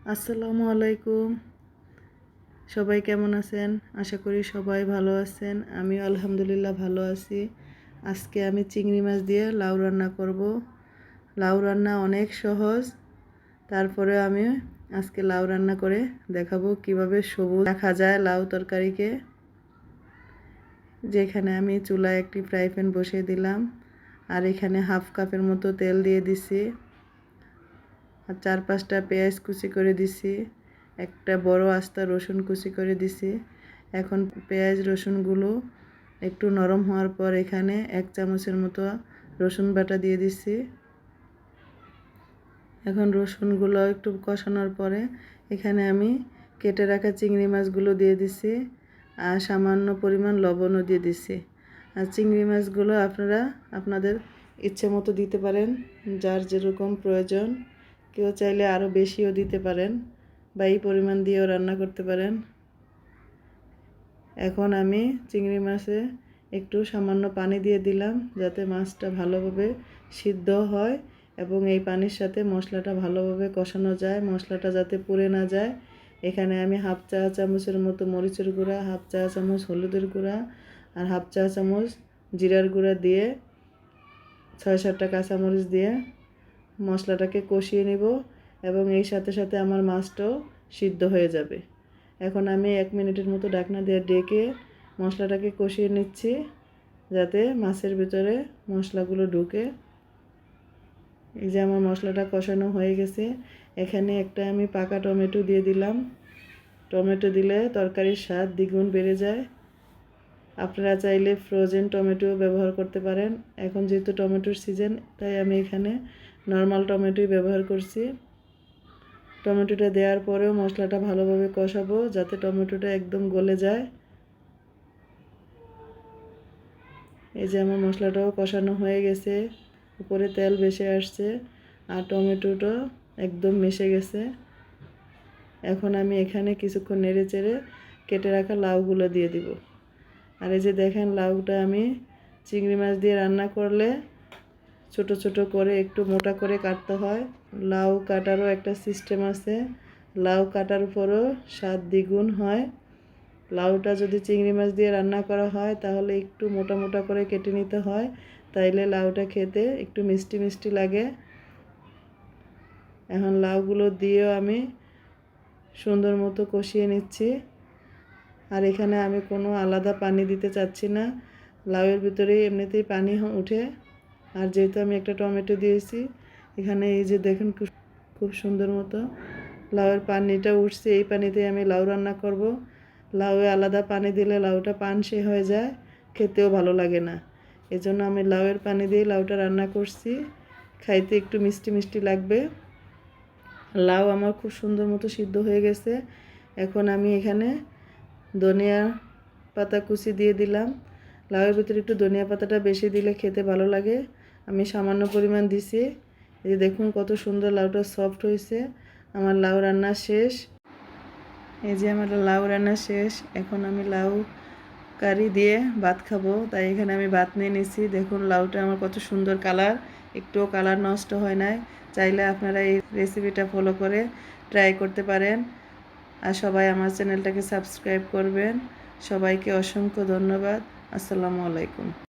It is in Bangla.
আসসালামু আলাইকুম। সবাই কেমন আছেন? আশা করি সবাই ভালো আছেন। আমি আলহামদুলিল্লাহ ভালো আছি। আজকে আমি চিংড়ি মাছ দিয়ে লাউ রান্না করব। লাউ রান্না অনেক সহজ। তারপরে আমি আজকে লাউ রান্না করে দেখাবো কীভাবে সবুজ দেখা যায় লাউ তরকারিকে। যেখানে আমি চুলায় একটি ফ্রাই প্যান বসিয়ে দিলাম। আর এখানে হাফ কাপের মতো তেল দিয়ে দিছি। আর চার পাঁচটা পেঁয়াজ কুচি করে দিছি, একটা বড় আস্তা রসুন কুচি করে দিছি। এখন পেঁয়াজ রসুনগুলো একটু নরম হওয়ার পর এখানে এক চামচের মতো রসুন বাটা দিয়ে দিছি। এখন রসুনগুলো একটু কষানোর পরে এখানে আমি কেটে রাখা চিংড়ি মাছগুলো দিয়ে দিছি আর সামান্য পরিমাণ লবণও দিয়ে দিছি। আর চিংড়ি মাছগুলো আপনারা আপনাদের ইচ্ছে মতো দিতে পারেন, যার যেরকম প্রয়োজন। কেউ চাইলে আরও বেশিও দিতে পারেন বা এই পরিমাণ দিয়েও রান্না করতে পারেন। এখন আমি চিংড়ি মাছে একটু সামান্য পানি দিয়ে দিলাম যাতে মাছটা ভালোভাবে সিদ্ধ হয় এবং এই পানির সাথে মশলাটা ভালোভাবে কষানো যায়, মশলাটা যাতে পুড়ে না যায়। এখানে আমি হাফ চা চামচের মতো মরিচের গুঁড়া, হাফ চা চামচ হলুদের গুঁড়া আর হাফ চা চামচ জিরার গুঁড়া দিয়ে ছয় সাতটা কাঁচামরিচ দিয়ে মশলাটাকে কষিয়ে নিব এবং এই সাথে সাথে আমার মাছটাও সিদ্ধ হয়ে যাবে। এখন আমি এক মিনিটের মতো ডাকনা দিয়ে ডেকে মশলাটাকে কষিয়ে নিচ্ছি যাতে মাছের ভিতরে মশলাগুলো ঢুকে। এই যে আমার মশলাটা কষানো হয়ে গেছে। এখানে একটা আমি পাকা টমেটো দিয়ে দিলাম। টমেটো দিলে তরকারির স্বাদ দ্বিগুণ বেড়ে যায়। আপনারা চাইলে ফ্রোজেন টমেটো ব্যবহার করতে পারেন। এখন যেহেতু টমেটোর সিজন তাই আমি এখানে নর্মাল টমেটোই ব্যবহার করছি। টমেটোটা দেওয়ার পরেও মশলাটা ভালোভাবে কষাবো যাতে টমেটোটা একদম গলে যায়। এই যে আমার মশলাটাও কষানো হয়ে গেছে। উপরে তেল বেশি আসছে আর টমেটোটা একদম মিশে গেছে। এখন আমি এখানে কিছুক্ষণ নেড়ে চেড়ে কেটে রাখা লাউগুলো দিয়ে দিব। আর এই যে দেখেন লাউটা আমি চিংড়ি মাছ দিয়ে রান্না করলে ছোট ছোট করে একটু মোটা করে কাটতে হয়। লাউ কাটারও একটা সিস্টেম আছে। লাউ কাটার উপরও স্বাদ দ্বিগুণ হয়। লাউটা যদি চিংড়ি মাছ দিয়ে রান্না করা হয়, তাহলে একটু মোটা মোটা করে কেটে নিতে হয়। তাইলে লাউটা খেতে একটু মিষ্টি মিষ্টি লাগে। এখন লাউগুলো দিয়েও আমি সুন্দর মতো কষিয়ে নিচ্ছি। আর এখানে আমি কোনো আলাদা পানি দিতে চাচ্ছি না। লাউয়ের ভিতরেই এমনিতেই পানি উঠে। আর যেহেতু আমি একটা টমেটো দিয়েছি, এখানে এই যে দেখেন খুব সুন্দর মতো লাউয়ের পানিটা উঠছে। এই পানিতে আমি লাউ রান্না করব। লাউয়ে আলাদা পানি দিলে লাউটা পানসে হয়ে যায়, খেতেও ভালো লাগে না। এজন্য আমি লাউয়ের পানি দিয়ে লাউটা রান্না করছি। খাইতে একটু মিষ্টি মিষ্টি লাগবে। লাউ আমার খুব সুন্দর মতো সিদ্ধ হয়ে গেছে। এখন আমি এখানে ধনিয়া পাতা কুচি দিয়ে দিলাম। লাউয়ের ভিতরে একটু ধনিয়া পাতাটা বেশি দিলে খেতে ভালো লাগে। আমি সামান্য পরিমাণ দিছি। এই যে দেখুন কত সুন্দর লাউটা সফট হয়েছে। আমার লাউ রান্না শেষ। এই যে আমার লাউ রান্না শেষ। এখন আমি লাউ কারি দিয়ে ভাত খাব। তাই এখানে আমি ভাত নিয়ে নিছি। দেখুন লাউটা আমার কত সুন্দর কালার। একটুও কালার নষ্ট হয় নাই। চাইলে আপনারা এই রেসিপিটা ফলো করে ট্রাই করতে পারেন। আর সবাই আমার চ্যানেলটাকে সাবস্ক্রাইব করবেন। সবাইকে অসংখ্য ধন্যবাদ। আসসালামু আলাইকুম।